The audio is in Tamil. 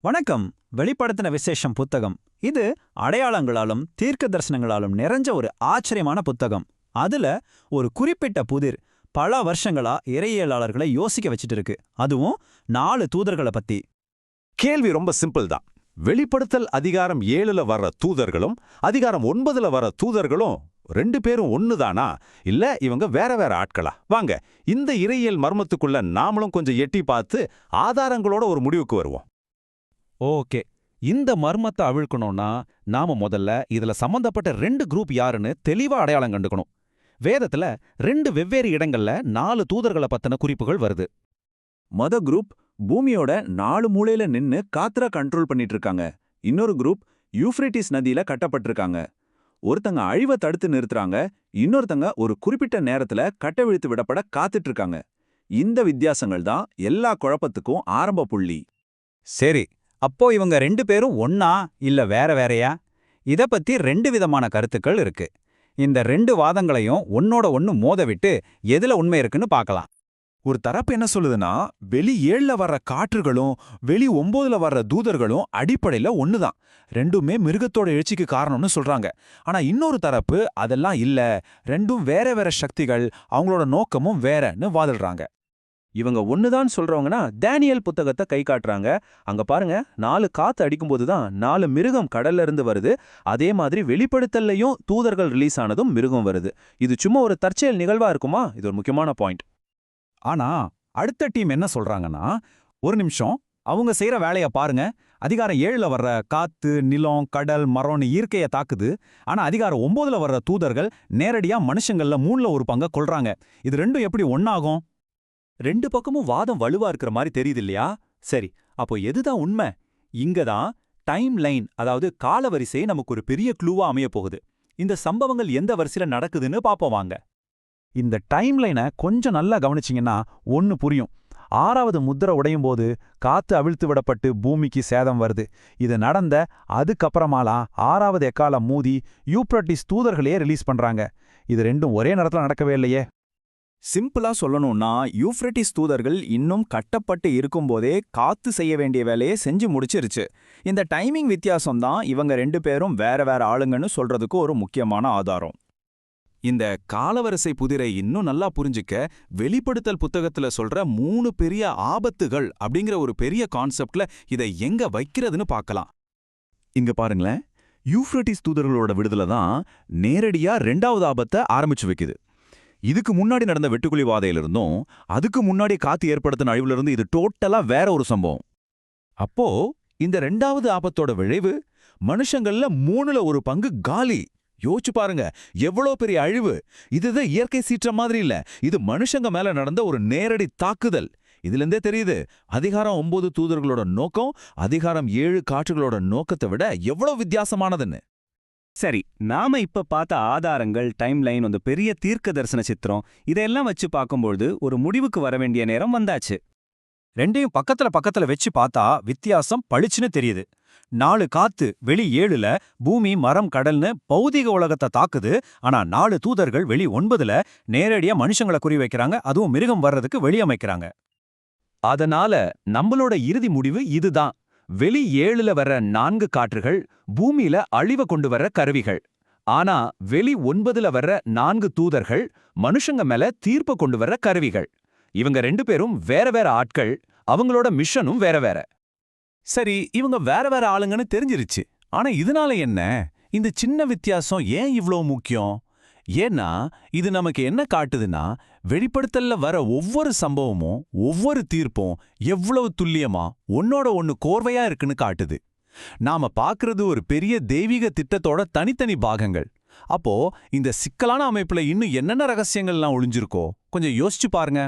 வணக்கம். வெளிப்படுத்தின விசேஷம் புத்தகம். இது அடையாளங்களாலும் தீர்க்க தரிசனங்களாலும் நிறைஞ்ச ஒரு ஆச்சரியமான புத்தகம். அதுல ஒரு குறிப்பிட்ட புதிர் பல வருஷங்களா இறையியலாளர்களை யோசிக்க வச்சுட்டு இருக்கு அதுவும் நாலு தூதர்களை பத்தி. கேள்வி ரொம்ப சிம்பிள் தான். வெளிப்படுத்தல் அதிகாரம் ஏழுல வர்ற தூதர்களும் அதிகாரம் ஒன்பதுல வர தூதர்களும் ரெண்டு பேரும் ஒண்ணுதானா? இல்ல இவங்க வேற வேற ஆட்களா? வாங்க இந்த இறையியல் மர்மத்துக்குள்ள நாமளும் கொஞ்சம் எட்டி பார்த்து ஆதாரங்களோட ஒரு முடிவுக்கு வருவோம். ஓகே. இந்த மர்மத்தை அவிழ்க்கணும்னா நாம முதல்ல இதுல சம்பந்தப்பட்ட ரெண்டு குரூப் யாருன்னு தெளிவா அடையாளம் கண்டுக்கணும். வேதத்துல ரெண்டு வெவ்வேறு இடங்கள்ல நாலு தூதர்களை பத்தின குறிப்புகள் வருது. மொத குரூப் பூமியோட நாலு மூலையில நின்னு காத்துற கண்ட்ரோல் பண்ணிட்டு இருக்காங்க இன்னொரு குரூப் யூஃப்ரேட்டிஸ் நதியில கட்டப்பட்டிருக்காங்க. ஒருத்தங்க அழிவை தடுத்து நிறுத்துறாங்க இன்னொருத்தங்க ஒரு குறிப்பிட்ட நேரத்துல கட்டவிழ்த்து விடப்பட காத்துட்டு இருக்காங்க இந்த வித்தியாசங்கள் தான் எல்லா குழப்பத்துக்கும் ஆரம்ப புள்ளி. சரி அப்போ இவங்க ரெண்டு பேரும் ஒன்னா இல்ல வேற வேறயா? இத பத்தி ரெண்டு விதமான கருத்துக்கள் இருக்கு. இந்த ரெண்டு வாதங்களையும் ஒன்னோட ஒன்னு மோத விட்டு எதுல உண்மை இருக்குன்னு பார்க்கலாம் ஒரு தரப்பு என்ன சொல்லுதுன்னா வெளி ஏழுல வர்ற காற்றுகளும் வெளி ஒன்பதுல வர்ற தூதர்களும் அடிப்படையில ஒண்ணுதான். ரெண்டுமே மிருகத்தோட எழுச்சிக்கு காரணம்னு சொல்றாங்க. ஆனா இன்னொரு தரப்பு அதெல்லாம் இல்ல ரெண்டும் வேற வேற சக்திகள் அவங்களோட நோக்கமும் வேறன்னு வாதிடுறாங்க. இவங்க ஒன்றுதான் சொல்றவங்கன்னா டேனியல் புத்தகத்தை கை காட்டுறாங்க. அங்க பாருங்க நாலு காற்று அடிக்கும்போது தான் நாலு மிருகம் கடல்ல இருந்து வருது. அதே மாதிரி வெளிப்படுத்தல்லையும் தூதர்கள் ரிலீஸ் ஆனதும் மிருகம் வருது. இது சும்மா ஒரு தற்செயல் நிகழ்வா இருக்குமா? இது ஒரு முக்கியமான பாயிண்ட் ஆனா அடுத்த டீம் என்ன சொல்றாங்கன்னா ஒரு நிமிஷம் அவங்க செய்யற வேலைய பாருங்க. அதிகாரம் ஏழுல வர்ற காத்து நிலம் கடல் மரம்னு இயற்கையை தாக்குது. ஆனா அதிகாரம் ஒம்போதில் வர்ற தூதர்கள் நேரடியா மனுஷங்கள்ல மூணில் ஒரு பங்க கொள்றாங்க இது ரெண்டும் எப்படி ஒன்னாகும் ரெண்டு பக்கமும் வாதம் வலுவா இருக்கிற மாதிரி தெரியுது இல்லையா சரி அப்போ எதுதான் உண்மை? இங்க தான் டைம் லைன் அதாவது காலவரிசை நமக்கு ஒரு பெரிய க்ளூவா அமைய போகுது. இந்த சம்பவங்கள் எந்த வரிசையில நடக்குதுன்னு பாப்போம் வாங்க. இந்த டைம்லைனை கொஞ்சம் நல்லா கவனிச்சிங்கன்னா ஒன்னு புரியும். ஆறாவது முத்திரை உடையும் போது காத்து அவிழ்த்து விடப்பட்டு பூமிக்கு சேதம் வருது. இது நடந்த அதுக்கப்புறமாலாம் ஆறாவது எக்காலம் மூதி யூப்ரட்டிஸ் தூதர்களையே ரிலீஸ் பண்றாங்க. இது ரெண்டும் ஒரே நேரத்துல நடக்கவே இல்லையே. சிம்பிளா சொல்லணும்னா யூஃப்ரட்டிஸ் தூதர்கள் இன்னும் கட்டப்பட்டு இருக்கும்போதே காத்து செய்ய வேண்டிய வேலையை செஞ்சு முடிச்சிருச்சு. இந்த டைமிங் வித்தியாசம் தான் இவங்க ரெண்டு பேரும் வேற வேற ஆளுங்கன்னு சொல்றதுக்கு ஒரு முக்கியமான ஆதாரம். இந்த காலவரிசை புதிரை இன்னும் நல்லா புரிஞ்சுக்க வெளிப்படுத்தல் புத்தகத்துல சொல்ற மூணு பெரிய ஆபத்துகள் அப்படிங்கிற ஒரு பெரிய கான்செப்ட்ல இதை எங்க வைக்கிறதுன்னு பார்க்கலாம். இங்க பாருங்களேன். யூஃப்ரட்டிஸ் தூதர்களோட விடுதலை தான் நேரடியா ரெண்டாவது ஆபத்தை ஆரம்பிச்சு வைக்குது. இதுக்கு முன்னாடி நடந்த வெட்டுக்குழி வாதையிலிருந்தும் அதுக்கு முன்னாடி காத்து ஏற்படுத்தின அழிவுல இது டோட்டலா வேற ஒரு சம்பவம். அப்போ இந்த ரெண்டாவது ஆபத்தோட விளைவு மனுஷங்கள்ல மூணுல ஒரு பங்கு காலி. யோசிச்சு பாருங்க எவ்வளோ பெரிய அழிவு. இதுதான் இயற்கை சீற்றம் மாதிரி இல்ல. இது மனுஷங்க மேல நடந்த ஒரு நேரடி தாக்குதல். இதுலேருந்தே தெரியுது அதிகாரம் ஒன்பது தூதர்களோட நோக்கம் அதிகாரம் ஏழு காற்றுகளோட நோக்கத்தை விட எவ்வளோ வித்தியாசமானதுன்னு. சரி நாம இப்ப பார்த்த ஆதாரங்கள் டைம் லைன் அந்த பெரிய தீர்க்க தரிசன சித்திரம் இதையெல்லாம் வச்சு பார்க்கும்பொழுது ஒரு முடிவுக்கு வர வேண்டிய நேரம் வந்தாச்சு. ரெண்டையும் பக்கத்துல பக்கத்துல வச்சு பார்த்தா வித்தியாசம் பளிச்சுன்னு தெரியுது. நாலு காத்து வெளி ஏழுல பூமி மரம் கடல்னு பௌதிக உலகத்தை தாக்குது. ஆனா நாலு தூதர்கள் வெளி ஒன்பதுல நேரடியா மனுஷங்களை குறி வைக்கிறாங்க. அதுவும் மிருகம் வர்றதுக்கு வெளியமைக்கிறாங்க அதனால நம்மளோட இறுதி முடிவு இதுதான். வெளி ஏழுல வர்ற நான்கு காற்றுகள் பூமியில அழிவ கொண்டு வர்ற கருவிகள். ஆனா வெளி ஒன்பதுல வர்ற நான்கு தூதர்கள் மனுஷங்க மேல தீர்ப்ப கொண்டு வர்ற கருவிகள். இவங்க ரெண்டு பேரும் வேற வேற ஆட்கள் அவங்களோட மிஷனும் வேற வேற. சரி இவங்க வேற வேற ஆளுங்கன்னு தெரிஞ்சிருச்சு. ஆனா இதனால என்ன? இந்த சின்ன வித்தியாசம் ஏன் இவ்ளோ முக்கியம்? ஏன்னா இது நமக்கு என்ன காட்டுதுன்னா வெளிப்படுத்தல்ல வர ஒவ்வொரு சம்பவமும் ஒவ்வொரு தீர்ப்பும் எவ்வளவு துல்லியமா ஒன்னோட ஒன்னு கோர்வையா இருக்குன்னு காட்டுது. நாம பாக்குறது ஒரு பெரிய தெய்வீக திட்டத்தோட தனித்தனி பாகங்கள். அப்போ இந்த சிக்கலான அமைப்புல இன்னும் என்னென்ன ரகசியங்கள்லாம் ஒளிஞ்சிருக்கோ கொஞ்சம் யோசிச்சு பாருங்க.